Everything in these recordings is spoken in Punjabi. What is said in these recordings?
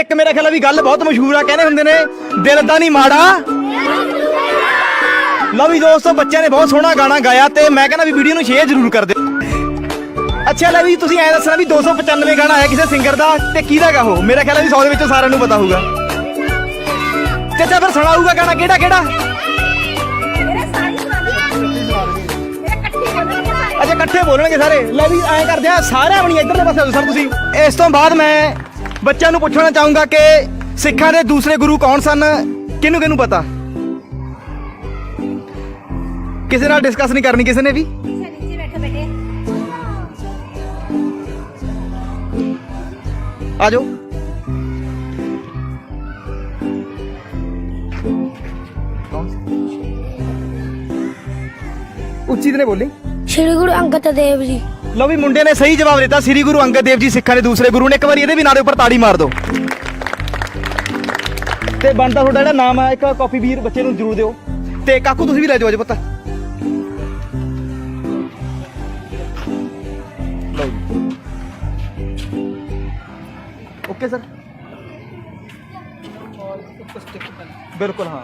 ਇੱਕ ਮੇਰਾ ਖਿਆਲ ਆ ਵੀ ਗੱਲ ਬਹੁਤ ਮਸ਼ਹੂਰ ਆ, ਕਹਿੰਦੇ ਹੁੰਦੇ ਨੇ, ਦਿਲ ਦਾ ਨਹੀਂ ਮਾੜਾ। ਲਓ ਵੀ ਦੋਸਤੋ, ਬੱਚਿਆਂ ਨੇ ਬਹੁਤ ਸੋਹਣਾ ਗਾਣਾ ਗਾਇਆ ਤੇ ਮੈਂ ਕਹਿੰਦਾ ਵੀ ਵੀਡੀਓ ਨੂੰ ਸ਼ੇਅਰ ਜ਼ਰੂਰ ਕਰ ਦਿਓ। ਅੱਛਾ ਲੈ ਵੀ ਤੁਸੀਂ ਐਂ ਦੱਸਣਾ ਵੀ 295 ਗਾਣਾ ਆਇਆ ਕਿਸੇ ਸਿੰਗਰ ਦਾ ਤੇ ਕਿਹਦਾ ਗਾ ਉਹ? ਮੇਰਾ ਖਿਆਲ ਆ ਵੀ 100 ਦੇ ਵਿੱਚੋਂ ਸਾਰਿਆਂ ਨੂੰ ਪਤਾ ਹੋਊਗਾ। ਚਾਚਾ ਫਿਰ ਸੁਣਾਊਗਾ ਗਾਣਾ ਕਿਹੜਾ ਕਿਹੜਾ? ਅੱਛਾ, ਇਕੱਠੇ ਬੋਲਣਗੇ ਸਾਰੇ। ਲੈ ਵੀ ਐਂ ਕਰਦੇ ਆ, ਸਾਰਿਆਂ ਬਣੀ ਇੱਧਰਲੇ ਪਾਸੇ ਆਓ ਸਰ ਤੁਸੀਂ। ਇਸ ਤੋਂ ਬਾਅਦ ਮੈਂ ਬੱਚਿਆਂ ਨੂੰ ਪੁੱਛਣਾ ਚਾਹੂੰਗਾ ਕਿ ਸਿੱਖਾਂ ਦੇ ਦੂਸਰੇ ਗੁਰੂ ਕੌਣ ਸਨ? ਕਿਹਨੂੰ ਕਿਹਨੂੰ ਪਤਾ? ਕਿਸੇ ਨਾਲ ਡਿਸਕਸ ਨਹੀਂ ਕਰਨੀ ਕਿਸੇ ਨੇ ਵੀ? ਨੀਚੇ ਆ ਜਾਓ ਉੱਚੀ ਤੇ ਬੋਲੀ। ਸ਼੍ਰੀ ਗੁਰੂ ਅੰਗਦ ਦੇਵ ਜੀ। ਲਓ ਵੀ ਮੁੰਡੇ ਨੇ ਸਹੀ ਜਵਾਬ ਦਿੱਤਾ, ਸ੍ਰੀ ਗੁਰੂ ਅੰਗਦ ਦੇਵ ਜੀ ਸਿੱਖਾਂ ਦੇ ਦੂਸਰੇ ਗੁਰੂ ਨੇ। ਇੱਕ ਵਾਰੀ ਇਹਦੇ ਵੀ ਨਾਂ ਦੇ ਉੱਪਰ ਤਾੜੀ ਮਾਰ ਦਿਓ। ਤੇ ਬਣਦਾ ਤੁਹਾਡਾ ਜਿਹੜਾ ਨਾਮ ਆ, ਇੱਕ ਕਾਪੀ ਵੀਰ ਬੱਚੇ ਨੂੰ ਜ਼ਰੂਰ ਦਿਓ। ਤੇ ਕਾਕੂ, ਤੁਸੀਂ ਵੀ ਲੈ ਜਾਓ ਅਜੇ ਪੁੱਤ। Okay, sir? ਬਿਲਕੁਲ, ਹਾਂ।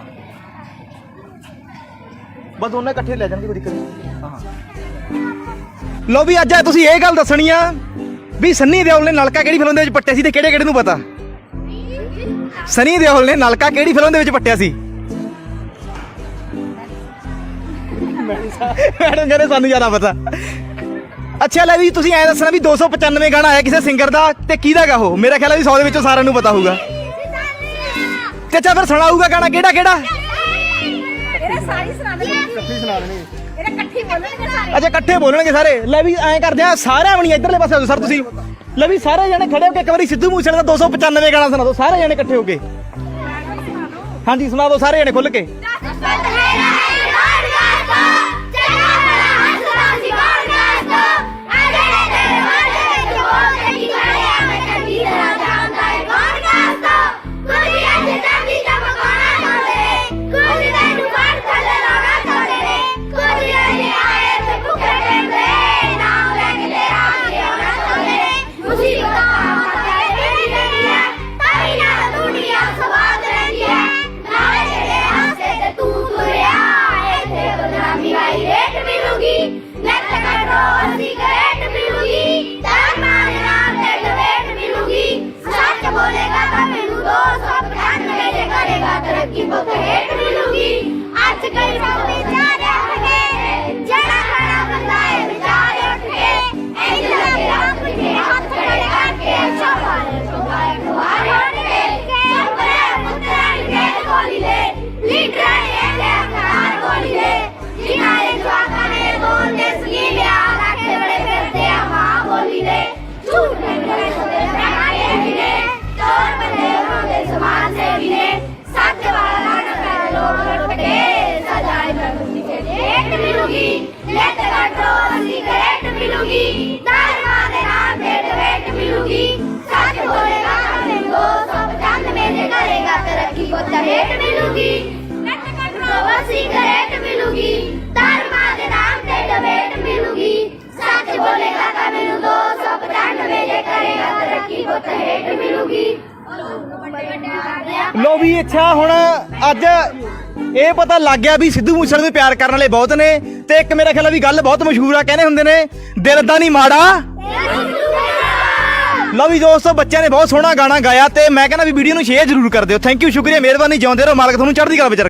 ਬਸ ਉਹਨਾਂ ਇਕੱਠੇ ਲੈ ਜਾਣਗੇ ਕੋਈ ਦਿੱਕਤ ਨਹੀਂ। ਹਾਂ। ਲੋ ਵੀ ਅੱਜ ਤੁਸੀਂ ਇਹ ਗੱਲ ਦੱਸਣੀ ਆ ਵੀ ਸੰਨੀ ਦਿਓਲ ਨੇ ਨਲਕਾ ਕਿਹੜੀ ਫਿਲਮ ਦੇ ਵਿੱਚ ਪੱਟਿਆ ਸੀ ਤੇ ਕਿਹੜੇ ਕਿਹੜੇ ਨੂੰ ਪਤਾ? ਸਨੀ ਦਿਓਲ ਨੇ ਨਲਕਾ ਕਿਹੜੀ ਫਿਲਮ ਦੇ ਵਿੱਚ ਪੱਟਿਆ ਸੀ? ਮੈਡਮ ਕਹਿੰਦੇ ਸਾਨੂੰ ਜ਼ਿਆਦਾ ਪਤਾ। ਅੱਛਾ ਲੈ ਵੀ ਤੁਸੀਂ ਐਂ ਦੱਸਣਾ ਵੀ 295 ਗਾਣਾ ਆਇਆ ਕਿਸੇ ਸਿੰਗਰ ਦਾ ਤੇ ਕਿਹਦਾ ਗਾ ਉਹ? ਮੇਰਾ ਖਿਆਲ ਆ ਵੀ 100 ਦੇ ਵਿੱਚੋਂ ਸਾਰਿਆਂ ਨੂੰ ਪਤਾ ਹੋਊਗਾ। ਤੇ ਅੱਛਾ ਫਿਰ ਸੁਣਾਊਗਾ ਗਾਣਾ ਕਿਹੜਾ ਕਿਹੜਾ ਮੇਰੇ ਸਾਰੀ ਸੁਣਾ ਦੇ ਇਕੱਠੇ ਸੁਣਾ ਦੇਣਗੇ ਮੇਰੇ ਇਕੱਠੇ ਬੋਲਣਗੇ ਸਾਰੇ। ਅੱਛਾ ਇਕੱਠੇ ਬੋਲਣਗੇ ਸਾਰੇ। ਲੈ ਵੀ ਐਂ ਕਰਦੇ ਆ ਸਾਰਿਆਂ ਬਣੀ ਇੱਧਰਲੇ ਪਾਸੇ ਆਓ ਸਰ ਤੁਸੀਂ। ਲੈ ਵੀ ਸਾਰੇ ਜਣੇ ਖੜੇ ਹੋ ਕੇ ਇੱਕ ਵਾਰੀ ਸਿੱਧੂ ਮੂਸੇਵਾਲੇ ਦਾ 295 ਗਾਣਾ ਸੁਣਾ ਦਿਓ ਸਾਰੇ ਜਣੇ ਇਕੱਠੇ ਹੋ ਕੇ। ਹਾਂਜੀ ਸੁਣਾ ਦਿਓ ਸਾਰੇ ਜਣੇ ਖੁੱਲ ਕੇ। ਕਰੇਗਾ ਤਰੱਕੀ ਬਹੁਤ ਰੇਟ ਮਿਲੂਗੀ ਮਿਲੂਗੀ। ਲੈਟ ਕੱਟੋ ਅਸੀਂ ਗ੍ਰੇਟ ਮਿਲੂਗੀ। ਧਰਮਾਂ ਦੇ ਨਾਮ ਤੇ ਡਵੇਟ ਮਿਲੂਗੀ। ਸੱਚ ਬੋਲੇਗਾ ਹਮੇ 295 ਜੇ ਕਰੇਗਾ ਤਰੱਕੀ ਕੋ ਤਹੇਟ ਮਿਲੂਗੀ। ਲੈਟ ਕੱਟੋ ਅਸੀਂ ਗ੍ਰੇਟ ਮਿਲੂਗੀ। ਧਰਮਾਂ ਦੇ ਨਾਮ ਤੇ ਡਵੇਟ ਮਿਲੂਗੀ। ਸੱਚ ਬੋਲੇਗਾ ਤਾਂ ਮੈਨੂੰ 295 ਜੇ ਕਰੇਗਾ ਤਰੱਕੀ ਕੋ ਤਹੇਟ ਮਿਲੂਗੀ। ਲੋ ਵੀ ਅੱਛਾ ਹੁਣ ਅੱਜ ਇਹ ਪਤਾ ਲੱਗ ਗਿਆ ਵੀ ਸਿੱਧੂ ਮੂਸੇਵਾਲੇ ਨੂੰ ਪਿਆਰ ਕਰਨ ਵਾਲੇ ਬਹੁਤ ਨੇ। ਤੇ ਇੱਕ ਮੇਰਾ ਖਿਆਲ ਆ ਵੀ ਗੱਲ ਬਹੁਤ ਮਸ਼ਹੂਰ ਆ, ਕਹਿੰਦੇ ਹੁੰਦੇ ਨੇ, ਦਿਲ ਦਾ ਨਹੀਂ ਮਾੜਾ ਲਓ ਵੀ ਦੋਸਤੋ, ਬੱਚਿਆਂ ਨੇ ਬਹੁਤ ਸੋਹਣਾ ਗਾਣਾ ਗਾਇਆ ਤੇ ਮੈਂ ਕਹਿੰਦਾ ਵੀ ਵੀਡੀਓ ਨੂੰ ਸ਼ੇਅਰ ਜ਼ਰੂਰ ਕਰ ਦਿਓ ਥੈਂਕ ਯੂ ਸ਼ੁਕਰੀਆ, ਮਿਹਰਬਾਨੀ, ਜਿਉਂਦੇ ਰਹੋ, ਮਾਲਕ ਤੁਹਾਨੂੰ ਚੜ੍ਹਦੀ ਕਲਾ ਵਿੱਚ ਰੱਖੇ।